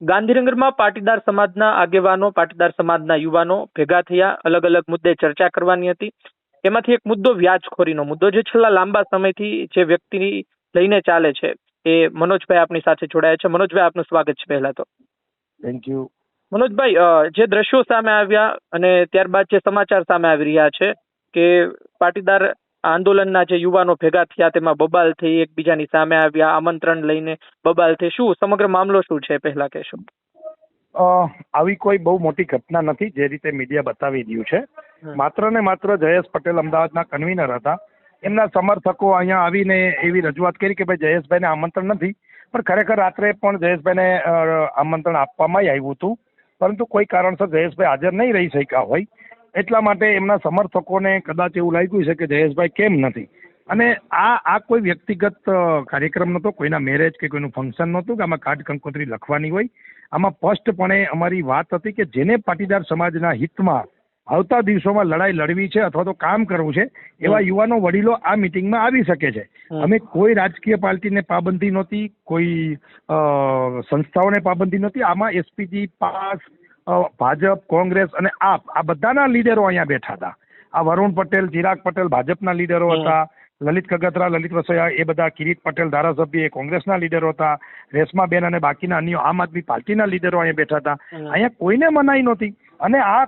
ગાંધીનગરમાં પાટીદાર સમાજના આગેવાનો પાટીદાર સમાજના યુવાનો ભેગા થયા અલગ અલગ મુદ્દે ચર્ચા કરવાની હતી. એમાંથી એક મુદ્દો વ્યાજખોરીનો મુદ્દો જે છેલ્લા લાંબા સમયથી જે વ્યક્તિ લઈને ચાલે છે એ મનોજભાઈ આપની સાથે જોડાયા છે. મનોજભાઈ આપનું સ્વાગત છે પહેલા તો. થેન્ક યુ મનોજભાઈ જે દ્રશ્યો સામે આવ્યા અને ત્યારબાદ જે સમાચાર સામે આવી રહ્યા છે કે પાટીદાર આંદોલનના જે યુવાનો ભેગા થયા તેમાં બબાલ થઈ એકબીજાની સામે આવ્યા આમંત્રણ લઈને બબાલ થઈ. શું સમગ્ર મામલો શું છે પહેલા કહેશો? અ, આવી કોઈ બહુ મોટી ઘટના નથી જે રીતે મીડિયા બતાવી રહ્યું છે. માત્ર ને માત્ર જયેશ પટેલ અમદાવાદના કન્વીનર હતા. એમના સમર્થકો અહીંયા આવીને એવી રજૂઆત કરી કે ભાઈ જયેશભાઈને આમંત્રણ નથી પણ ખરેખર રાત્રે પણ જયેશભાઈને આમંત્રણ આપવામાં આવ્યું હતું. પરંતુ કોઈ કારણસર જયેશભાઈ હાજર નહીં રહી શક્યા હોય. એટલા માટે એમના સમર્થકોને કદાચ એવું લાગ્યું છે કે જયેશભાઈ કેમ નથી. અને આ આ કોઈ વ્યક્તિગત કાર્યક્રમ નહોતો કોઈના મેરેજ કે કોઈનું ફંક્શન નહોતું કે આમાં કાર્ડ કંકોત્રી લખવાની હોય. આમાં સ્પષ્ટપણે અમારી વાત હતી કે જેને પાટીદાર સમાજના હિતમાં આવતા દિવસોમાં લડાઈ લડવી છે અથવા તો કામ કરવું છે એવા યુવાનો વડીલો આ મિટિંગમાં આવી શકે છે. અમે કોઈ રાજકીય પાર્ટીને પાબંદી નહોતી કોઈ સંસ્થાઓને પાબંદી નહોતી. આમાં એસપીજી પાસ ભાજપ કોંગ્રેસ અને આપ આ બધાના લીડરો અહીંયા બેઠા હતા. આ વરુણ પટેલ ચિરાગ પટેલ ભાજપના લીડરો હતા. લલિત કગતરા લલિત વસોયા એ બધા કિરીટ પટેલ ધારાસભ્ય એ કોંગ્રેસના લીડરો હતા. રેશમાબેન અને બાકીના અન્ય આમ આદમી પાર્ટીના લીડરો અહીંયા બેઠા હતા. અહીંયા કોઈને મનાઈ નહોતી. અને આ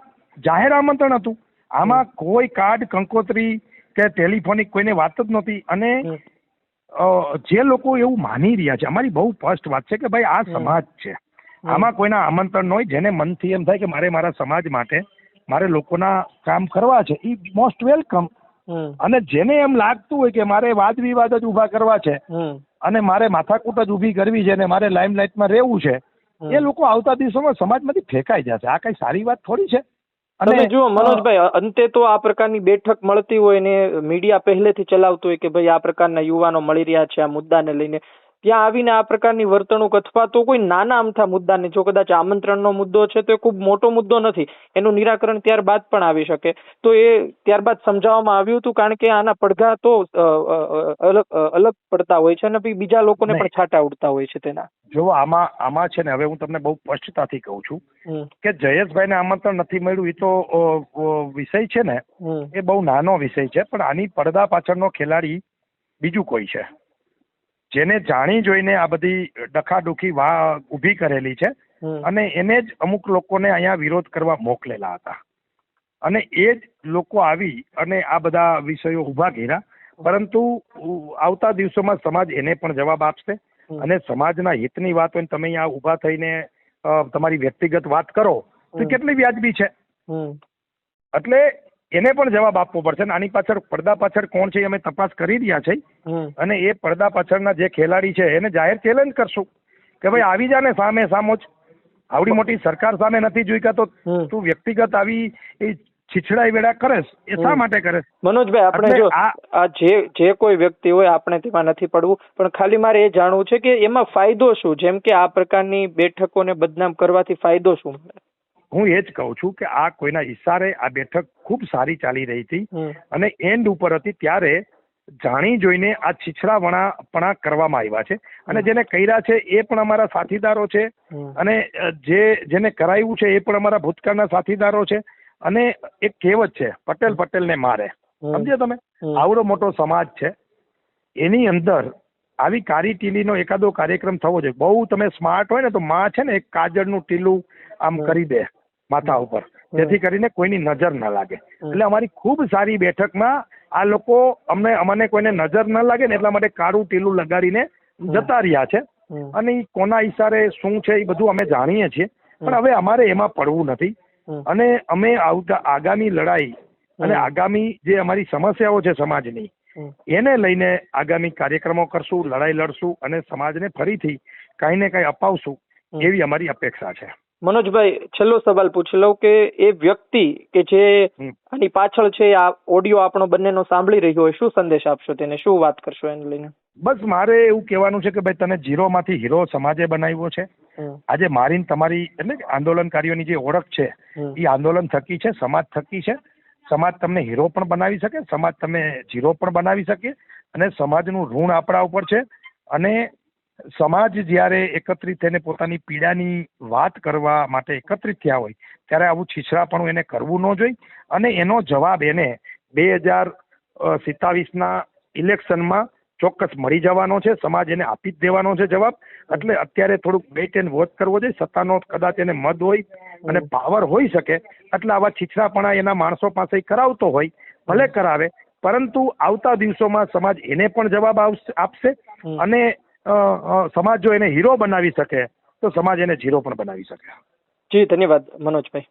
જાહેર આમંત્રણ હતું. આમાં કોઈ કાર્ડ કંકોત્રી કે ટેલિફોનિક કોઈને વાત જ નહોતી. અને જે લોકો એવું માની રહ્યા છે અમારી બહુ ફર્સ્ટ વાત છે કે ભાઈ આ સમાજ છે. આમાં કોઈના આમંત્રણ ન હોય જેને મનથી એમ થાય કે મારે મારા સમાજ માટે મારે લોકોના કામ કરવા છે એ મોસ્ટ વેલકમ અને જેને એમ લાગતું હોય કે મારે વાદ વિવાદ જ ઊભા કરવા છે અને મારે માથાકૂટ જ ઊભી કરવી છે અને મારે લાઇમલાઇટમાં રહેવું છે એ લોકો આવતા દિવસોમાં સમાજમાંથી ફેંકાઈ જશે આ કઈ સારી વાત થોડી છે? અને જુઓ મનોજભાઈ અંતે તો આ પ્રકારની બેઠક મળતી હોય ને મીડિયા પહેલેથી ચલાવતું હોય કે ભાઈ આ પ્રકારના યુવાનો મળી રહ્યા છે આ મુદ્દાને લઈને. ત્યાં આવીને આ પ્રકારની વર્તણૂક અથવા તો કોઈ નાના અમથા મુદ્દાને જો કદાચ આમંત્રણનો મુદ્દો છે તો એ ખૂબ મોટો મુદ્દો નથી. એનું નિરાકરણ ત્યારબાદ પણ આવી શકે. તો એ ત્યારબાદ સમજાવવામાં આવ્યું હતું કારણ કે આના પડઘા તો અલગ અલગ પડતા હોય છે અને બીજા લોકોને પણ છાંટા ઉડતા હોય છે તેના. જો આમાં આમાં છે ને હવે હું તમને બહુ સ્પષ્ટતાથી કહું છું કે કે જયેશભાઈને આમંત્રણ નથી મળ્યું એ તો વિષય છે ને એ બહુ નાનો વિષય છે પણ આની પડદા પાછળનો ખેલાડી બીજું કોઈ છે. જેને જાણી જોઈને આ બધી ડખાડુખી વા ઊભી કરેલી છે અને એને જ અમુક લોકોને અહીંયા વિરોધ કરવા મોકલેલા હતા. અને એ જ લોકો આવી અને આ બધા વિષયો ઊભા કર્યા. પરંતુ આવતા દિવસોમાં સમાજ એને પણ જવાબ આપશે અને સમાજના હિતની વાત હોય ને તમે અહીંયા ઊભા થઈને તમારી વ્યક્તિગત વાત કરો તો કેટલી વ્યાજબી છે. એટલે એને પણ જવાબ આપવો પડશે અને આની પાછળ પડદા પાછળ કોણ છે એ અમે તપાસ કરી રહ્યા છે. અને એ પડદા પાછળના જે ખેલાડી છે એને જાહેર ચેલેન્જ કરશું. કે ભાઈ આવી જાને સામે સામો જ. આવડી મોટી સરકાર સામે નથી જોઈતા તો તું વ્યક્તિગત આવી એ છીછડાઈ વેડા કરેશ. એ શા માટે કરે મનોજભાઈ આપણે જો આ- આ જે જે કોઈ વ્યક્તિ હોય આપણે તેમાં નથી પડવું. પણ ખાલી મારે એ જાણવું છે કે એમાં ફાયદો શું? જેમ કે આ પ્રકારની બેઠકોને બદનામ કરવાથી ફાયદો શું? હું એ જ કહું છું કે આ કોઈના ઈશારે આ બેઠક ખૂબ સારી ચાલી રહી હતી અને એન્ડ ઉપર હતી ત્યારે જાણી જોઈને આ છીછડાવણાપણા કરવામાં આવ્યા છે. અને જેને કર્યા છે એ પણ અમારા સાથીદારો છે. અને જે જેને કરાયું છે એ પણ અમારા ભૂતકાળના સાથીદારો છે. અને એક કહેવત છે પટેલ પટેલને મારે. સમજો તમે? આવડો મોટો સમાજ છે. એની અંદર આવી કારી ટીલીનો એકાદો કાર્યક્રમ થવો જોઈએ. બહુ તમે સ્માર્ટ હોય ને તો માં છે ને એક કાજળનું ટીલું આમ કરી દે. માથા ઉપર. જેથી કરીને કોઈની નજર ન લાગે. એટલે અમારી ખૂબ સારી બેઠકમાં આ લોકો અમને અમને કોઈને નજર ન લાગે ને એટલા માટે કાળું ટીલું લગાડીને જતા રહ્યા છે. અને કોના ઈશારે શું છે એ બધું અમે જાણીએ છીએ. પણ હવે અમારે એમાં પડવું નથી. અને અમે આવતા આગામી લડાઈ અને આગામી જે અમારી સમસ્યાઓ છે સમાજની એને લઈને આગામી કાર્યક્રમો કરશું લડાઈ લડશું અને સમાજને ફરીથી કાંઈ ને કાંઈ અપાવશું એવી અમારી અપેક્ષા છે. મનોજભાઈ છેલ્લો સવાલ પૂછી લઉં કે એ વ્યક્તિ કે જે આની પાછળ છે આ ઓડિયો આપણો બંનેનો સાંભળી રહ્યો હોય શું સંદેશ આપશો તેને? શું વાત કરશો એને લઈને? બસ મારે એવું કહેવાનું છે કે ભાઈ તને ઝીરોમાંથી હીરો સમાજે બનાવ્યો છે. આજે મારી તમારી એટલે આંદોલનકારીઓની જે ઓળખ છે એ આંદોલન થકી છે સમાજ થકી છે. સમાજ તમને હીરો પણ બનાવી શકે સમાજ તમે ઝીરો પણ બનાવી શકે અને સમાજનું ઋણ આપણા ઉપર છે. અને સમાજ જ્યારે એકત્રિત થઈને પોતાની પીડાની વાત કરવા માટે એકત્રિત થયા હોય ત્યારે આવું છીછરાપણું એને કરવું ન જોઈએ અને એનો જવાબ એને બે હજાર સિત્તાવીસના ઇલેક્શનમાં ચોક્કસ મળી જવાનો છે. સમાજ એને આપી જ દેવાનો છે જવાબ. એટલે અત્યારે થોડુંક વેઇટ એન્ડ વોચ કરવો જોઈએ. સત્તાનો કદાચ એને મદ હોય અને પાવર હોઈ શકે એટલે આવા છીછરાપણા એના માણસો પાસે કરાવતો હોય ભલે કરાવે પરંતુ આવતા દિવસોમાં સમાજ એને પણ જવાબ આવશે આપશે અને સમાજ જો એને હીરો બનાવી શકે, તો સમાજ એને ઝીરો પણ બનાવી શકે. જી, ધન્યવાદ, મનોજભાઈ.